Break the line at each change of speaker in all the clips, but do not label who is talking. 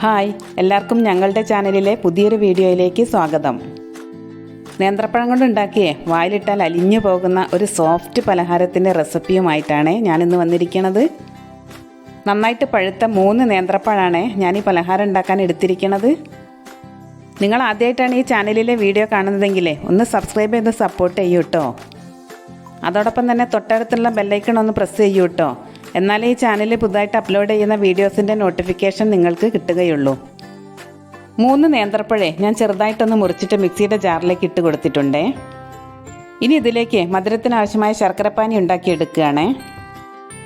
Hi എല്ലാവർക്കും ഞങ്ങളുടെ ചാനലിലെ പുതിയൊരു വീഡിയോയിലേക്ക് സ്വാഗതം. നേന്ത്രപ്പഴം കൊണ്ടുണ്ടാക്കിയേ വായിലിട്ടാൽ അലിഞ്ഞു പോകുന്ന ഒരു സോഫ്റ്റ് പലഹാരത്തിന്റെ റെസിപ്പിയുമായിട്ടാണ് ഞാനിന്ന് വന്നിരിക്കുന്നത്. നന്നായിട്ട് പഴുത്ത മൂന്ന് നേന്ത്രപ്പഴമാണ് ഞാൻ ഈ പലഹാരം ഉണ്ടാക്കാൻ എടുത്തിരിക്കുന്നത്. നിങ്ങൾ ആദ്യമായിട്ടാണ് ഈ ചാനലിലെ വീഡിയോ കാണുന്നതെങ്കിലേ ഒന്ന് സബ്സ്ക്രൈബ് ചെയ്ത് സപ്പോർട്ട് ചെയ്യൂ കേട്ടോ അതോടൊപ്പം തന്നെ തൊട്ടടുത്തുള്ള ബെല്ലൈക്കൺ ഒന്ന് പ്രസ് ചെയ്യൂ കേട്ടോ എന്നാലേ ഈ ചാനലിൽ പുതുതായിട്ട് അപ്ലോഡ് ചെയ്യുന്ന വീഡിയോസിന്റെ നോട്ടിഫിക്കേഷൻ നിങ്ങൾക്ക് കിട്ടുകയുള്ളൂ. മൂന്ന് നേന്ത്രപ്പഴേ ഞാൻ ചെറുതായിട്ടൊന്ന് മുറിച്ചിട്ട് മിക്സിയുടെ ജാറിലേക്ക് ഇട്ട് കൊടുത്തിട്ടുണ്ടേ. ഇനി ഇതിലേക്ക് മധുരത്തിനാവശ്യമായ ശർക്കരപ്പാനി ഉണ്ടാക്കിയെടുക്കുകയാണേ.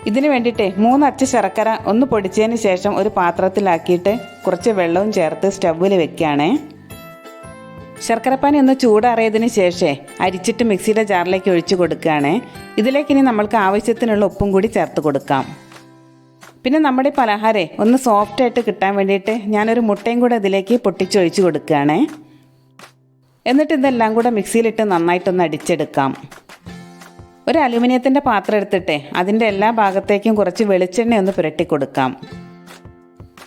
ഇതിന് വേണ്ടിയിട്ട് മൂന്ന് അച്ച ശർക്കര ഒന്ന് പൊടിച്ചതിന് ശേഷം ഒരു പാത്രത്തിലാക്കിയിട്ട് കുറച്ച് വെള്ളവും ചേർത്ത് സ്റ്റൗവിൽ വെക്കുകയാണേ. ശർക്കരപ്പാനി ഒന്ന് ചൂടാറിയതിന് ശേഷം അരിച്ചിട്ട് മിക്സിയുടെ ജാറിലേക്ക് ഒഴിച്ചു കൊടുക്കുകയാണ്. ഇതിലേക്ക് ഇനി നമ്മൾക്ക് ആവശ്യത്തിനുള്ള ഉപ്പും കൂടി ചേർത്ത് കൊടുക്കാം. പിന്നെ നമ്മുടെ പലഹാരേ ഒന്ന് സോഫ്റ്റ് ആയിട്ട് കിട്ടാൻ വേണ്ടിയിട്ട് ഞാനൊരു മുട്ടയും കൂടെ ഇതിലേക്ക് പൊട്ടിച്ചൊഴിച്ച് കൊടുക്കുകയാണ്. എന്നിട്ട് ഇതെല്ലാം കൂടെ മിക്സിയിലിട്ട് നന്നായിട്ടൊന്ന് അടിച്ചെടുക്കാം. ഒരു അലുമിനിയത്തിന്റെ പാത്രം എടുത്തിട്ട് അതിന്റെ എല്ലാ ഭാഗത്തേക്കും കുറച്ച് വെളിച്ചെണ്ണ ഒന്ന് പുരട്ടി കൊടുക്കാം.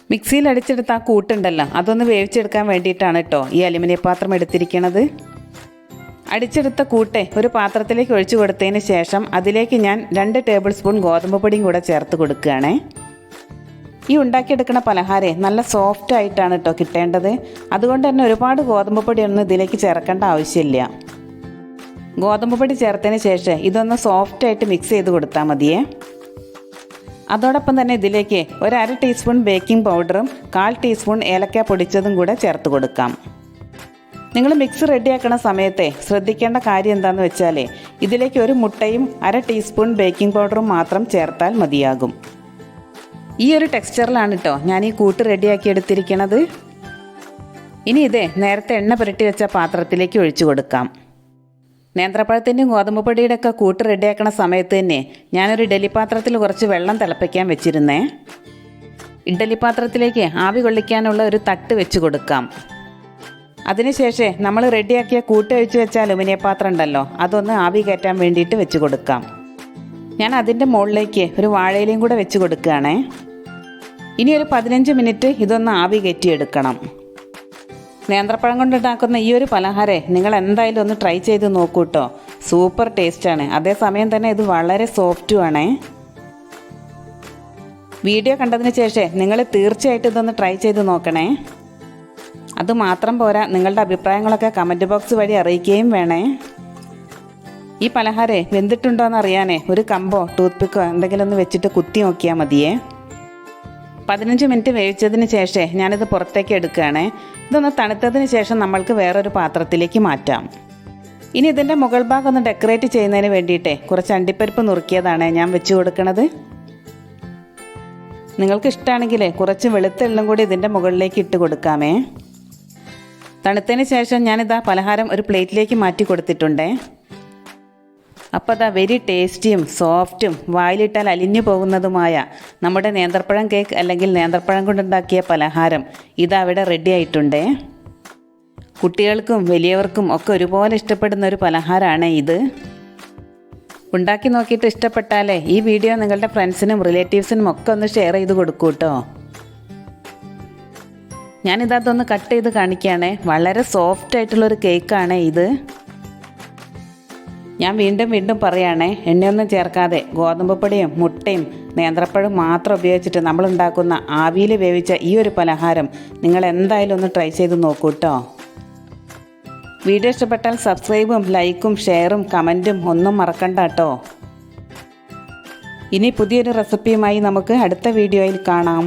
മിക്സിയിൽ അടിച്ചെടുത്ത ആ കൂട്ടുണ്ടല്ലോ അതൊന്ന് വേവിച്ചെടുക്കാൻ വേണ്ടിയിട്ടാണ് കേട്ടോ ഈ അലുമിനിയ പാത്രം എടുത്തിരിക്കുന്നത് അടിച്ചെടുത്ത കൂട്ടെ ഒരു പാത്രത്തിലേക്ക് ഒഴിച്ചു കൊടുത്തതിന് ശേഷം അതിലേക്ക് ഞാൻ രണ്ട് ടേബിൾ സ്പൂൺ ഗോതമ്പ് പൊടിയും കൂടെ ചേർത്ത് കൊടുക്കുകയാണേ. ഈ ഉണ്ടാക്കിയെടുക്കുന്ന പലഹാരേ നല്ല സോഫ്റ്റ് ആയിട്ടാണ് കേട്ടോ കിട്ടേണ്ടത്. അതുകൊണ്ട് തന്നെ ഒരുപാട് ഗോതമ്പ് പൊടിയൊന്നും ഇതിലേക്ക് ചേർക്കേണ്ട ആവശ്യമില്ല. ഗോതമ്പ് പൊടി ചേർത്തതിന് ശേഷം ഇതൊന്ന് സോഫ്റ്റ് ആയിട്ട് മിക്സ് ചെയ്ത് കൊടുത്താൽ മതിയേ. അതോടൊപ്പം തന്നെ ഇതിലേക്ക് ഒരു അര ടീസ്പൂൺ ബേക്കിംഗ് പൗഡറും കാൽ ടീസ്പൂൺ ഏലക്ക പൊടിച്ചതും കൂടെ ചേർത്ത് കൊടുക്കാം. നിങ്ങൾ മിക്സ് റെഡിയാക്കണ സമയത്തെ ശ്രദ്ധിക്കേണ്ട കാര്യം എന്താണെന്ന് വെച്ചാൽ ഇതിലേക്ക് ഒരു മുട്ടയും അര ടീസ്പൂൺ ബേക്കിംഗ് പൗഡറും മാത്രം ചേർത്താൽ മതിയാകും. ഈ ഒരു ടെക്സ്ചറിലാണ് കേട്ടോ ഞാൻ ഈ കൂട്ട് റെഡിയാക്കി എടുത്തിരിക്കുന്നത് ഇനി ഇതേ നേരത്തെ എണ്ണ പുരട്ടി വെച്ച പാത്രത്തിലേക്ക് ഒഴിച്ചു കൊടുക്കാം. നേന്ത്രപ്പഴത്തിന്റെയും ഗോതമ്പ് പൊടിയുടെ ഒക്കെ കൂട്ട് റെഡിയാക്കണ സമയത്ത് തന്നെ ഞാനൊരു ഇഡലി പാത്രത്തിൽ കുറച്ച് വെള്ളം തിളപ്പിക്കാൻ വെച്ചിരുന്നേ. ഇഡലി പാത്രത്തിലേക്ക് ആവി കൊള്ളിക്കാനുള്ള ഒരു തട്ട് വെച്ച് കൊടുക്കാം. അതിനുശേഷം നമ്മൾ റെഡിയാക്കിയ കൂട്ട് ഒഴിച്ച് വെച്ച അലുമിനിയ പാത്രം ഉണ്ടല്ലോ അതൊന്ന് ആവി കയറ്റാൻ വേണ്ടിയിട്ട് വെച്ച് കൊടുക്കാം. ഞാൻ അതിന്റെ മുകളിലേക്ക് ഒരു വാഴയിലയും കൂടെ വെച്ച് കൊടുക്കുകയാണേ. ഇനി ഒരു പതിനഞ്ച് മിനിറ്റ് ഇതൊന്ന് ആവി കയറ്റിയെടുക്കണം. നേന്ത്രപ്പഴം കൊണ്ടുണ്ടാക്കുന്ന ഈ ഒരു പലഹാരേ നിങ്ങൾ എന്തായാലും ഒന്ന് ട്രൈ ചെയ്ത് നോക്കൂ കേട്ടോ സൂപ്പർ ടേസ്റ്റാണ് അതേസമയം തന്നെ ഇത് വളരെ സോഫ്റ്റും ആണേ. വീഡിയോ കണ്ടതിന് ശേഷം നിങ്ങൾ തീർച്ചയായിട്ടും ഇതൊന്ന് ട്രൈ ചെയ്ത് നോക്കണേ. അതുമാത്രം പോരാ നിങ്ങളുടെ അഭിപ്രായങ്ങളൊക്കെ കമന്റ് ബോക്സ് വഴി അറിയിക്കുകയും വേണേ. ഈ പലഹാരേ വെന്തിട്ടുണ്ടോ എന്ന് അറിയാനേ ഒരു കമ്പോ ടൂത്ത് പിക്കോ എന്തെങ്കിലും ഒന്ന് വെച്ചിട്ട് കുത്തി നോക്കിയാൽ മതിയേ. പതിനഞ്ച് മിനിറ്റ് വേവിച്ചതിന് ശേഷം ഞാനിത് പുറത്തേക്ക് എടുക്കുകയാണ്. ഇതൊന്ന് തണുത്തതിന് ശേഷം നമ്മൾക്ക് വേറൊരു പാത്രത്തിലേക്ക് മാറ്റാം. ഇനി ഇതിന്റെ മുകൾ ഭാഗം ഒന്ന് ഡെക്കറേറ്റ് ചെയ്യുന്നതിന് വേണ്ടിയിട്ടേ കുറച്ച് അണ്ടിപ്പരിപ്പ് നുറുക്കിയതാണ് ഞാൻ വെച്ച് കൊടുക്കുന്നത് നിങ്ങൾക്ക് ഇഷ്ടമാണെങ്കിൽ കുറച്ച് വെളുത്തുള്ളും കൂടി ഇതിന്റെ മുകളിലേക്ക് ഇട്ട് കൊടുക്കാമേ. തണുത്തതിന് ശേഷം ഞാനിതാ പലഹാരം ഒരു പ്ലേറ്റിലേക്ക് മാറ്റി കൊടുത്തിട്ടുണ്ടേ. അപ്പോൾ അതാ വെരി ടേസ്റ്റിയും സോഫ്റ്റും വായിലിട്ടാൽ അലിഞ്ഞു പോകുന്നതുമായ നമ്മുടെ നേന്ത്രപ്പഴം കേക്ക് അല്ലെങ്കിൽ നേന്ത്രപ്പഴം കൊണ്ടുണ്ടാക്കിയ പലഹാരം ഇതാ അവിടെ റെഡി ആയിട്ടുണ്ടേ. കുട്ടികൾക്കും വലിയവർക്കും ഒക്കെ ഒരുപോലെ ഇഷ്ടപ്പെടുന്ന ഒരു പലഹാരമാണ് ഇത്. ഉണ്ടാക്കി നോക്കിയിട്ട് ഇഷ്ടപ്പെട്ടാലേ ഈ വീഡിയോ നിങ്ങളുടെ ഫ്രണ്ട്സിനും റിലേറ്റീവ്സിനും ഒക്കെ ഒന്ന് ഷെയർ ചെയ്ത് കൊടുക്കൂ കേട്ടോ ഞാനിതൊന്ന് കട്ട് ചെയ്ത് കാണിക്കുകയാണേ. വളരെ സോഫ്റ്റ് ആയിട്ടുള്ളൊരു കേക്കാണ് ഇത്. ഞാൻ വീണ്ടും വീണ്ടും പറയുകയാണേ എണ്ണയൊന്നും ചേർക്കാതെ ഗോതമ്പ് പൊടിയും മുട്ടയും നേന്ത്രപ്പഴം മാത്രം ഉപയോഗിച്ചിട്ട് നമ്മൾ ഉണ്ടാക്കുന്ന ആവിയിൽ വേവിച്ച ഈ ഒരു പലഹാരം നിങ്ങൾ എന്തായാലും ഒന്ന് ട്രൈ ചെയ്ത് നോക്കൂ കേട്ടോ വീഡിയോ ഇഷ്ടപ്പെട്ടാൽ സബ്സ്ക്രൈബും ലൈക്കും ഷെയറും കമന്റും ഒന്നും മറക്കണ്ട കേട്ടോ ഇനി പുതിയൊരു റെസിപ്പിയുമായി നമുക്ക് അടുത്ത വീഡിയോയിൽ കാണാം.